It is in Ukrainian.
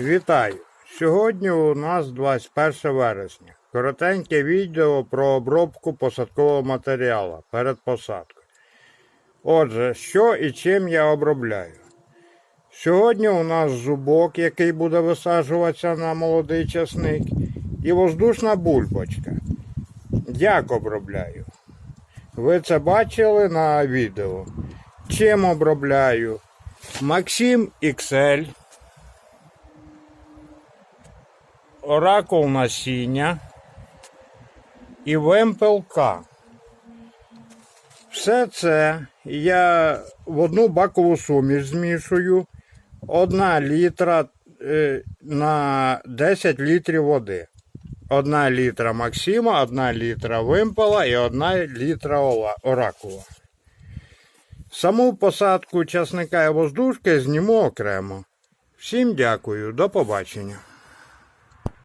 Вітаю! Сьогодні у нас 21 вересня. Коротеньке відео про обробку посадкового матеріалу перед посадкою. Отже, що і чим я обробляю? Сьогодні у нас зубок, який буде висаджуватися на молодий часник, і воздушна бульбочка. Як обробляю? Ви це бачили на відео. Чим обробляю? Максим XL. Оракул насіння і вемпел К. Все це я в одну бакову суміш змішую 1 літра е, на 10 літрів води. 1 літра Максима, 1 літра вимпела і 1 літра оракула. Саму посадку часника і воздушки зніму окремо. Всім дякую, до побачення.